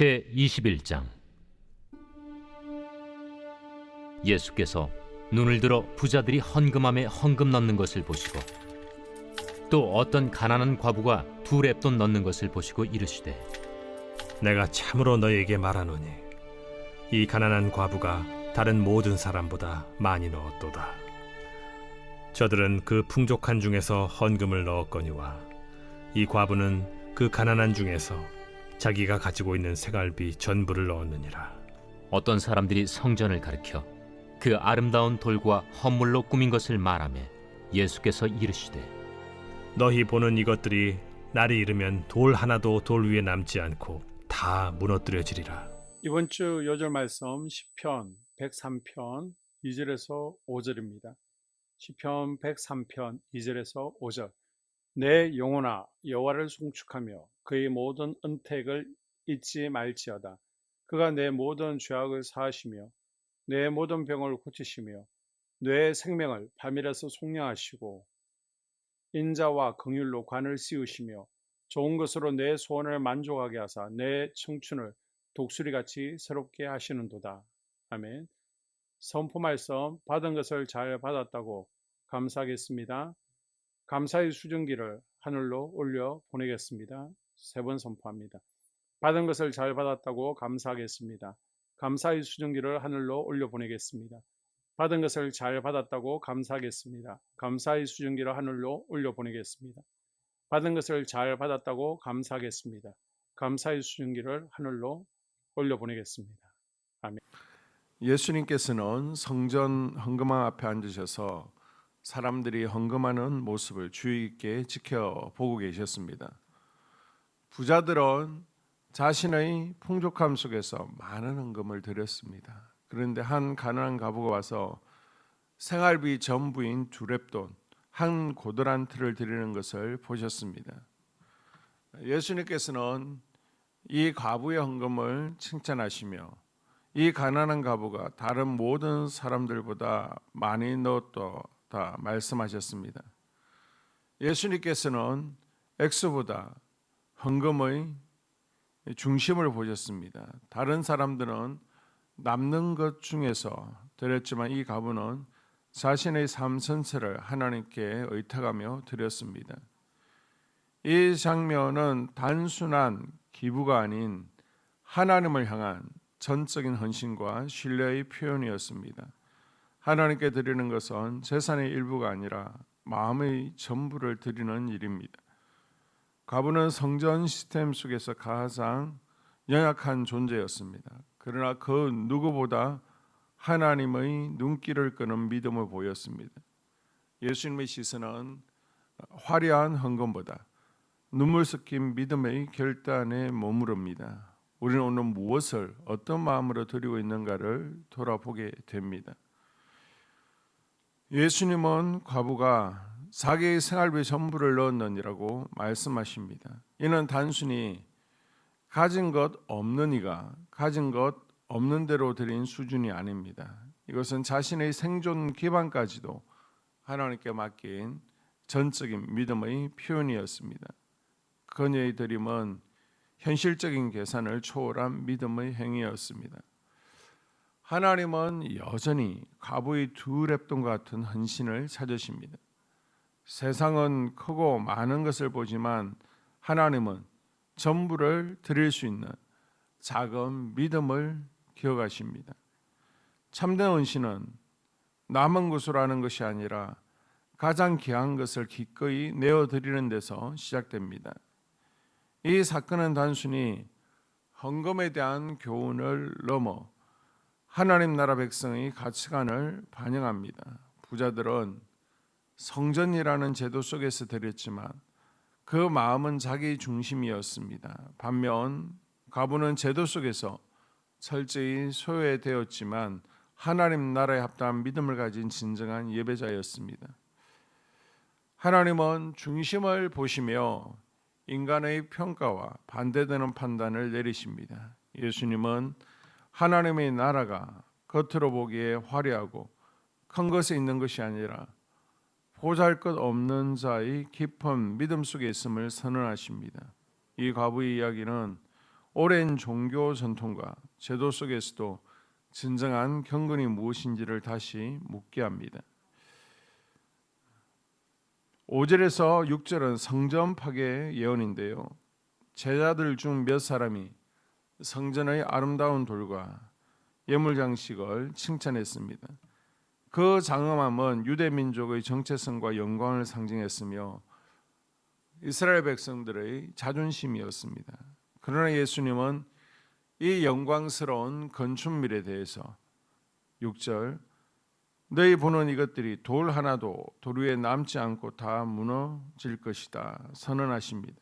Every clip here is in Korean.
제 21장 예수께서 눈을 들어 부자들이 헌금함에 헌금 넣는 것을 보시고 또 어떤 가난한 과부가 두 랩돈 넣는 것을 보시고 이르시되 내가 참으로 너희에게 말하노니 이 가난한 과부가 다른 모든 사람보다 많이 넣었도다. 저들은 그 풍족한 중에서 헌금을 넣었거니와 이 과부는 그 가난한 중에서 자기가 가지고 있는 생활비 전부를 넣었느니라. 어떤 사람들이 성전을 가리켜 그 아름다운 돌과 헌물로 꾸민 것을 말하며 예수께서 이르시되 너희 보는 이것들이 날이 이르면 돌 하나도 돌 위에 남지 않고 다 무너뜨려지리라. 이번 주 요절 말씀 시편 103편 2절에서 5절입니다. 시편 103편 2절에서 5절. 내 영혼아 여호와를 송축하며 그의 모든 은택을 잊지 말지어다. 그가 내 모든 죄악을 사하시며 내 모든 병을 고치시며 내 생명을 밤이라서 속량하시고 인자와 긍휼로 관을 씌우시며 좋은 것으로 내 소원을 만족하게 하사 내 청춘을 독수리같이 새롭게 하시는도다. 아멘. 선포 말씀 받은 것을 잘 받았다고 감사하겠습니다. 감사의 수증기를 하늘로 올려 보내겠습니다. 세 번 선포합니다. 받은 것을 잘 받았다고 감사하겠습니다. 감사의 수증기를 하늘로 올려 보내겠습니다. 받은 것을 잘 받았다고 감사하겠습니다. 감사의 수증기를 하늘로 올려 보내겠습니다. 받은 것을 잘 받았다고 감사하겠습니다. 감사의 수증기를 하늘로 올려 보내겠습니다. 예수님께서는 성전 헌금함 앞에 앉으셔서 사람들이 헌금하는 모습을 주의 깊게 지켜보고 계셨습니다. 부자들은 자신의 풍족함 속에서 많은 헌금을 드렸습니다. 그런데 한 가난한 가부가 와서 생활비 전부인 두 랩돈 한 고도란트를 드리는 것을 보셨습니다. 예수님께서는 이 과부의 헌금을 칭찬하시며 이 가난한 가부가 다른 모든 사람들보다 많이 넣었다 말씀하셨습니다. 예수님께서는 액수보다 헌금의 중심을 보셨습니다. 다른 사람들은 남는 것 중에서 드렸지만 이 가부는 자신의 삶 전체를 하나님께 의탁하며 드렸습니다. 이 장면은 단순한 기부가 아닌 하나님을 향한 전적인 헌신과 신뢰의 표현이었습니다. 하나님께 드리는 것은 재산의 일부가 아니라 마음의 전부를 드리는 일입니다. 가부는 성전 시스템 속에서 가장 연약한 존재였습니다. 그러나 그 누구보다 하나님의 눈길을 끄는 믿음을 보였습니다. 예수님의 시선은 화려한 헌금보다 눈물 섞인 믿음의 결단에 머무릅니다. 우리는 오늘 무엇을 어떤 마음으로 드리고 있는가를 돌아보게 됩니다. 예수님은 과부가 자기의 생활비 전부를 넣었느니라고 말씀하십니다. 이는 단순히 가진 것 없는 이가 가진 것 없는 대로 드린 수준이 아닙니다. 이것은 자신의 생존 기반까지도 하나님께 맡긴 전적인 믿음의 표현이었습니다. 그녀의 드림은 현실적인 계산을 초월한 믿음의 행위였습니다. 하나님은 여전히 과부의 두 랩돈 같은 헌신을 찾으십니다. 세상은 크고 많은 것을 보지만 하나님은 전부를 드릴 수 있는 작은 믿음을 기억하십니다. 참된 헌신은 남은 것으로 하는 것이 아니라 가장 귀한 것을 기꺼이 내어 드리는 데서 시작됩니다. 이 사건은 단순히 헌금에 대한 교훈을 넘어 하나님 나라 백성의 가치관을 반영합니다. 부자들은 성전이라는 제도 속에서 드렸지만 그 마음은 자기 중심이었습니다. 반면 가부는 제도 속에서 철저히 소외되었지만 하나님 나라에 합당한 믿음을 가진 진정한 예배자였습니다. 하나님은 중심을 보시며 인간의 평가와 반대되는 판단을 내리십니다. 예수님은 하나님의 나라가 겉으로 보기에 화려하고 큰 것에 있는 것이 아니라 보잘 것 없는 자의 깊은 믿음 속에 있음을 선언하십니다. 이 과부의 이야기는 오랜 종교 전통과 제도 속에서도 진정한 경건이 무엇인지를 다시 묻게 합니다. 5절에서 6절은 성전 파괴 예언인데요. 제자들 중 몇 사람이 성전의 아름다운 돌과 예물 장식을 칭찬했습니다. 그 장엄함은 유대 민족의 정체성과 영광을 상징했으며 이스라엘 백성들의 자존심이었습니다. 그러나 예수님은 이 영광스러운 건축물에 대해서 6절 너희 보는 이것들이 돌 하나도 돌 위에 남지 않고 다 무너질 것이다 선언하십니다.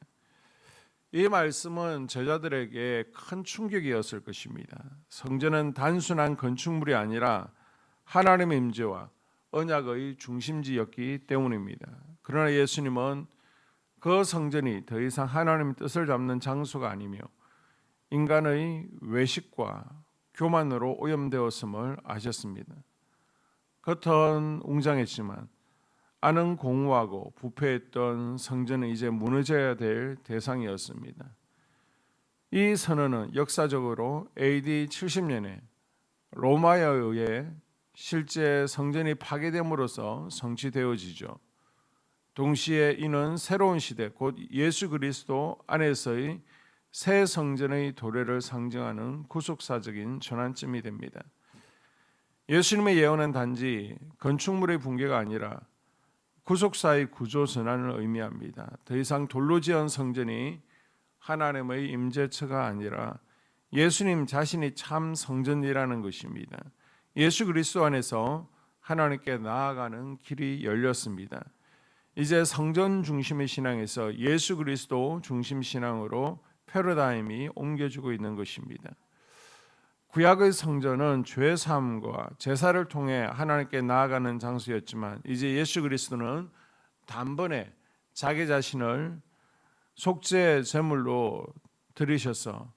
이 말씀은 제자들에게 큰 충격이었을 것입니다. 성전은 단순한 건축물이 아니라 하나님의 임재와 언약의 중심지였기 때문입니다. 그러나 예수님은 그 성전이 더 이상 하나님의 뜻을 담는 장소가 아니며 인간의 외식과 교만으로 오염되었음을 아셨습니다. 겉은 웅장했지만 안은 공허하고 부패했던 성전은 이제 무너져야 될 대상이었습니다. 이 선언은 역사적으로 AD 70년에 로마에 의해 실제 성전이 파괴됨으로써 성취되어지죠. 동시에 이는 새로운 시대 곧 예수 그리스도 안에서의 새 성전의 도래를 상징하는 구속사적인 전환점이 됩니다. 예수님의 예언은 단지 건축물의 붕괴가 아니라 구속사의 구조 전환을 의미합니다. 더 이상 돌로 지은 성전이 하나님의 임재처가 아니라 예수님 자신이 참 성전이라는 것입니다. 예수 그리스도 안에서 하나님께 나아가는 길이 열렸습니다. 이제 성전 중심의 신앙에서 예수 그리스도 중심 신앙으로 패러다임이 옮겨지고 있는 것입니다. 구약의 성전은 죄 사함과 제사를 통해 하나님께 나아가는 장소였지만 이제 예수 그리스도는 단번에 자기 자신을 속죄 제물로 드리셔서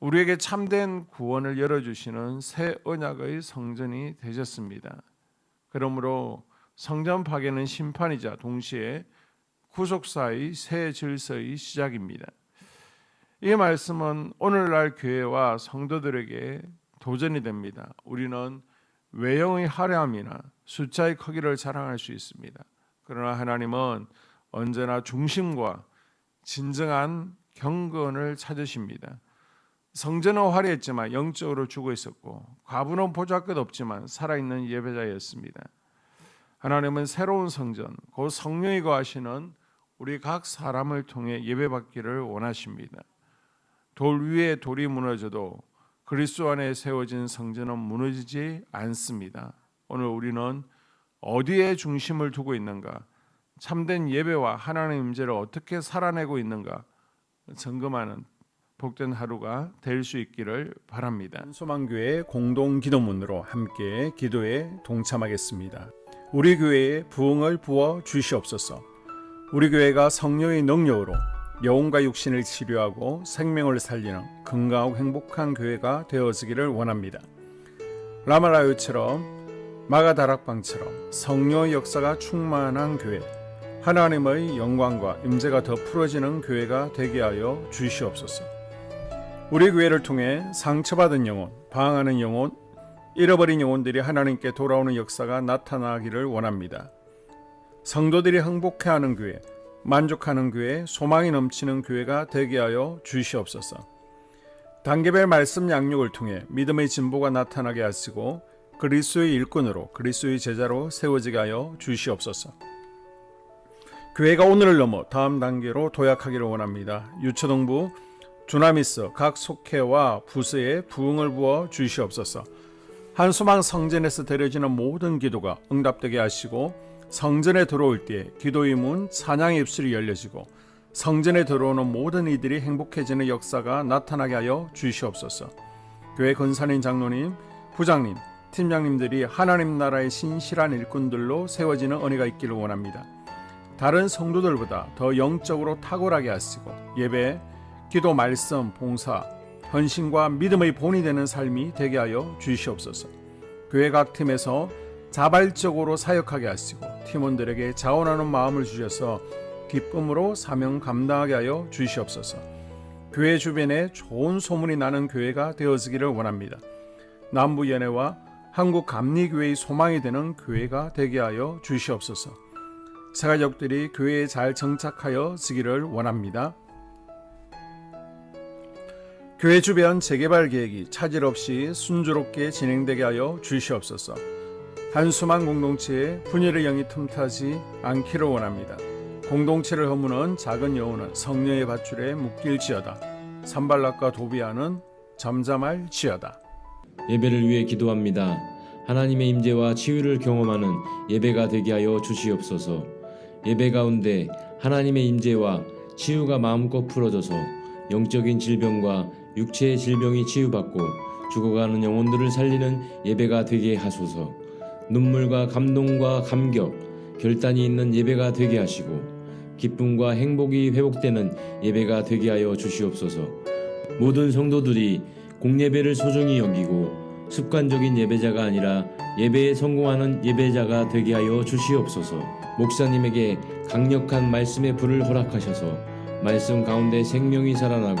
우리에게 참된 구원을 열어주시는 새 언약의 성전이 되셨습니다. 그러므로 성전 파괴는 심판이자 동시에 구속사의 새 질서의 시작입니다. 이 말씀은 오늘날 교회와 성도들에게 도전이 됩니다. 우리는 외형의 화려함이나 숫자의 크기를 자랑할 수 있습니다. 그러나 하나님은 언제나 중심과 진정한 경건을 찾으십니다. 성전은 화려했지만 영적으로 죽어 있었고 과부는 보잘 것 없지만 살아있는 예배자였습니다. 하나님은 새로운 성전, 곧 성령이 거하시는 우리 각 사람을 통해 예배받기를 원하십니다. 돌 위에 돌이 무너져도 그리스도 안에 세워진 성전은 무너지지 않습니다. 오늘 우리는 어디에 중심을 두고 있는가? 참된 예배와 하나님의 임재를 어떻게 살아내고 있는가? 점검하는 복된 하루가 될 수 있기를 바랍니다. 소망교회 공동 기도문으로 함께 기도에 동참하겠습니다. 우리 교회에 부흥을 부어 주시옵소서. 우리 교회가 성령의 능력으로 영혼과 육신을 치료하고 생명을 살리는 건강하고 행복한 교회가 되어지기를 원합니다. 라마라요처럼 마가다락방처럼 성령의 역사가 충만한 교회, 하나님의 영광과 임재가 더 풀어지는 교회가 되게 하여 주시옵소서. 우리 교회를 통해 상처받은 영혼, 방황하는 영혼, 잃어버린 영혼들이 하나님께 돌아오는 역사가 나타나기를 원합니다. 성도들이 행복해하는 교회, 만족하는 교회, 소망이 넘치는 교회가 되게 하여 주시옵소서. 단계별 말씀 양육을 통해 믿음의 진보가 나타나게 하시고 그리스도의 일꾼으로 그리스도의 제자로 세워지게 하여 주시옵소서. 교회가 오늘을 넘어 다음 단계로 도약하기를 원합니다. 유초동부 주나미스 각 속회와 부서에 부흥을 부어 주시옵소서. 한 소망 성전에서 드려지는 모든 기도가 응답되게 하시고 성전에 들어올 때 기도의 문 찬양의 입술이 열려지고 성전에 들어오는 모든 이들이 행복해지는 역사가 나타나게 하여 주시옵소서. 교회 권사님 장로님, 부장님, 팀장님들이 하나님 나라의 신실한 일꾼들로 세워지는 은혜가 있기를 원합니다. 다른 성도들보다 더 영적으로 탁월하게 하시고 예배, 기도, 말씀, 봉사, 헌신과 믿음의 본이 되는 삶이 되게 하여 주시옵소서. 교회 각 팀에서 자발적으로 사역하게 하시고 팀원들에게 자원하는 마음을 주셔서 기쁨으로 사명 감당하게 하여 주시옵소서. 교회 주변에 좋은 소문이 나는 교회가 되어지기를 원합니다. 남부 연회와 한국 감리교회의 소망이 되는 교회가 되게 하여 주시옵소서. 새가족들이 교회에 잘 정착하여 지기를 원합니다. 교회 주변 재개발 계획이 차질 없이 순조롭게 진행되게 하여 주시옵소서. 한수만 공동체에 분열의 영이 틈타지 않기를 원합니다. 공동체를 허무는 작은 여우는 성령의 밧줄에 묶일지어다. 산발락과 도비아는 잠잠할지어다. 예배를 위해 기도합니다. 하나님의 임재와 치유를 경험하는 예배가 되게 하여 주시옵소서. 예배 가운데 하나님의 임재와 치유가 마음껏 풀어져서 영적인 질병과 육체의 질병이 치유받고 죽어가는 영혼들을 살리는 예배가 되게 하소서. 눈물과 감동과 감격, 결단이 있는 예배가 되게 하시고 기쁨과 행복이 회복되는 예배가 되게 하여 주시옵소서. 모든 성도들이 공예배를 소중히 여기고 습관적인 예배자가 아니라 예배에 성공하는 예배자가 되게 하여 주시옵소서. 목사님에게 강력한 말씀의 불을 허락하셔서 말씀 가운데 생명이 살아나고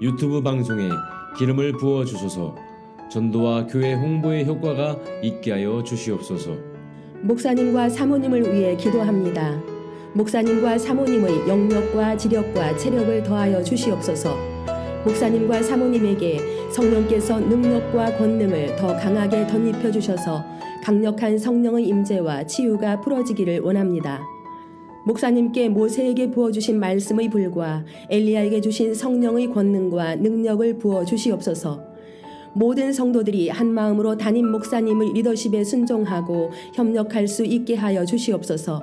유튜브 방송에 기름을 부어 주소서. 전도와 교회 홍보의 효과가 있게 하여 주시옵소서. 목사님과 사모님을 위해 기도합니다. 목사님과 사모님의 영력과 지력과 체력을 더하여 주시옵소서. 목사님과 사모님에게 성령께서 능력과 권능을 더 강하게 덧입혀 주셔서 강력한 성령의 임재와 치유가 풀어지기를 원합니다. 목사님께 모세에게 부어 주신 말씀의 불과 엘리야에게 주신 성령의 권능과 능력을 부어 주시옵소서. 모든 성도들이 한 마음으로 담임 목사님의 리더십에 순종하고 협력할 수 있게 하여 주시옵소서.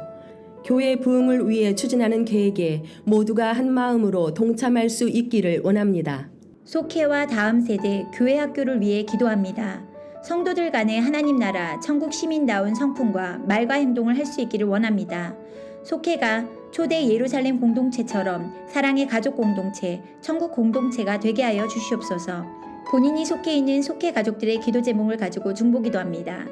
교회 부흥을 위해 추진하는 계획에 모두가 한 마음으로 동참할 수 있기를 원합니다. 속회와 다음 세대 교회 학교를 위해 기도합니다. 성도들 간의 하나님 나라 천국 시민다운 성품과 말과 행동을 할 수 있기를 원합니다. 속회가 초대 예루살렘 공동체처럼 사랑의 가족 공동체, 천국 공동체가 되게 하여 주시옵소서. 본인이 속해 있는 속회 가족들의 기도 제목을 가지고 중보기도 합니다.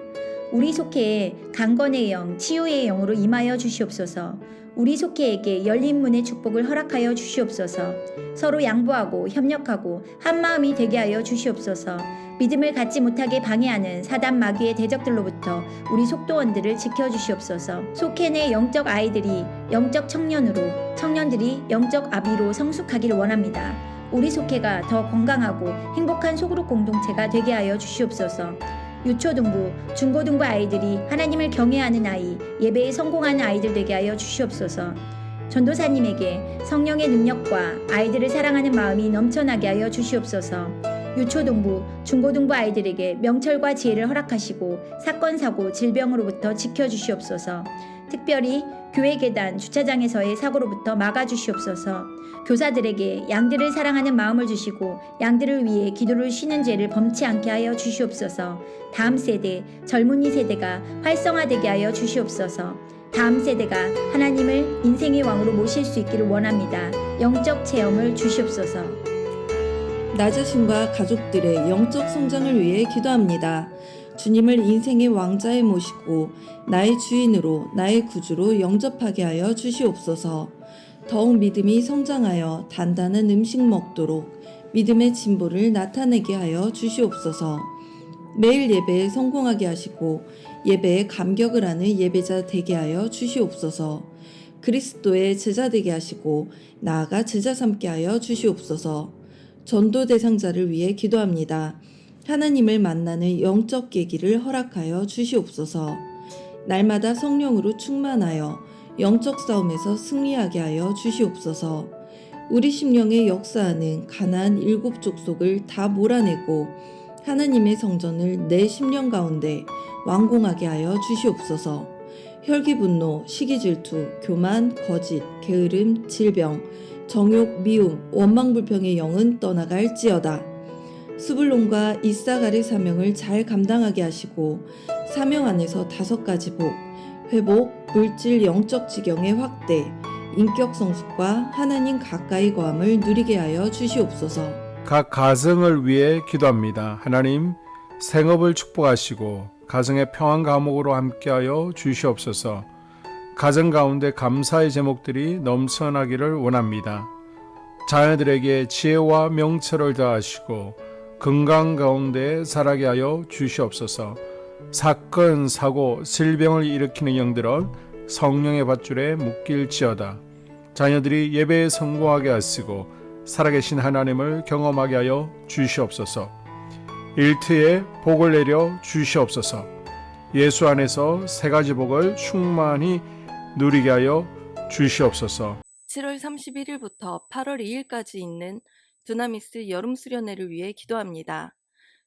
우리 속회에 강건의 영, 치유의 영으로 임하여 주시옵소서. 우리 속회에게 열린 문의 축복을 허락하여 주시옵소서. 서로 양보하고 협력하고 한 마음이 되게 하여 주시옵소서. 믿음을 갖지 못하게 방해하는 사단 마귀의 대적들로부터 우리 속도원들을 지켜 주시옵소서. 속해 내 영적 아이들이 영적 청년으로, 청년들이 영적 아비로 성숙하기를 원합니다. 우리 속회가 더 건강하고 행복한 소그룹 공동체가 되게 하여 주시옵소서. 유초등부, 중고등부 아이들이 하나님을 경외하는 아이, 예배에 성공하는 아이들 되게 하여 주시옵소서. 전도사님에게 성령의 능력과 아이들을 사랑하는 마음이 넘쳐나게 하여 주시옵소서. 유초등부, 중고등부 아이들에게 명철과 지혜를 허락하시고 사건, 사고, 질병으로부터 지켜주시옵소서. 특별히 교회 계단, 주차장에서의 사고로부터 막아주시옵소서. 교사들에게 양들을 사랑하는 마음을 주시고 양들을 위해 기도를 쉬는 죄를 범치 않게 하여 주시옵소서. 다음 세대, 젊은이 세대가 활성화되게 하여 주시옵소서. 다음 세대가 하나님을 인생의 왕으로 모실 수 있기를 원합니다. 영적 체험을 주시옵소서. 나 자신과 가족들의 영적 성장을 위해 기도합니다. 주님을 인생의 왕자에 모시고 나의 주인으로 나의 구주로 영접하게 하여 주시옵소서. 더욱 믿음이 성장하여 단단한 음식 먹도록 믿음의 진보를 나타내게 하여 주시옵소서. 매일 예배에 성공하게 하시고 예배에 감격을 하는 예배자 되게 하여 주시옵소서. 그리스도의 제자 되게 하시고 나아가 제자 삼게 하여 주시옵소서. 전도 대상자를 위해 기도합니다. 하나님을 만나는 영적 계기를 허락하여 주시옵소서. 날마다 성령으로 충만하여 영적 싸움에서 승리하게 하여 주시옵소서. 우리 심령에 역사하는 가나안 일곱 족속을 다 몰아내고 하나님의 성전을 내 심령 가운데 완공하게 하여 주시옵소서. 혈기 분노, 시기 질투, 교만, 거짓, 게으름, 질병, 정욕, 미움, 원망 불평의 영은 떠나갈지어다. 수불론과 이사갈의 사명을 잘 감당하게 하시고 사명 안에서 다섯 가지 복, 회복, 물질 영적 지경의 확대, 인격 성숙과 하나님 가까이 거함을 누리게 하여 주시옵소서. 각 가정을 위해 기도합니다. 하나님 생업을 축복하시고 가정의 평안 감옥으로 함께하여 주시옵소서. 가정 가운데 감사의 제목들이 넘쳐나기를 원합니다. 자녀들에게 지혜와 명철을 더하시고 건강 가운데 살아게 하여 주시옵소서. 사건, 사고, 질병을 일으키는 영들은 성령의 밧줄에 묶일지어다. 자녀들이 예배에 성공하게 하시고 살아계신 하나님을 경험하게 하여 주시옵소서. 일트에 복을 내려 주시옵소서. 예수 안에서 세 가지 복을 충만히 누리게 하여 주시옵소서. 7월 31일부터 8월 2일까지 있는 두나미스 여름 수련회를 위해 기도합니다.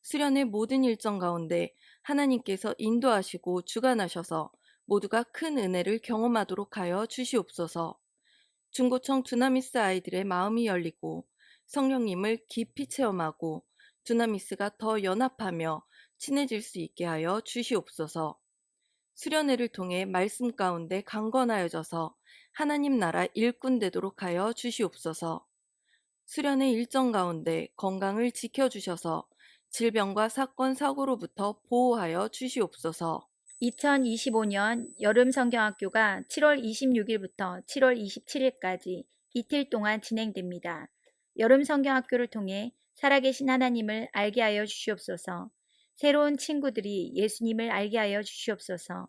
수련회 모든 일정 가운데 하나님께서 인도하시고 주관하셔서 모두가 큰 은혜를 경험하도록 하여 주시옵소서. 중고청 두나미스 아이들의 마음이 열리고 성령님을 깊이 체험하고 두나미스가 더 연합하며 친해질 수 있게 하여 주시옵소서. 수련회를 통해 말씀 가운데 강건하여져서 하나님 나라 일꾼 되도록 하여 주시옵소서. 수련의 일정 가운데 건강을 지켜주셔서 질병과 사건, 사고로부터 보호하여 주시옵소서. 2025년 여름 성경학교가 7월 26일부터 7월 27일까지 이틀 동안 진행됩니다. 여름 성경학교를 통해 살아계신 하나님을 알게 하여 주시옵소서. 새로운 친구들이 예수님을 알게 하여 주시옵소서.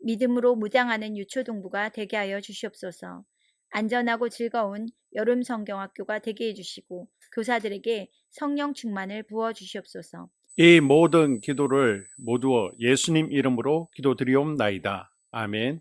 믿음으로 무장하는 유초동부가 되게 하여 주시옵소서. 안전하고 즐거운 여름 성경학교가 되게 해주시고 교사들에게 성령 충만을 부어 주시옵소서. 이 모든 기도를 모두 예수님 이름으로 기도드리옵나이다. 아멘.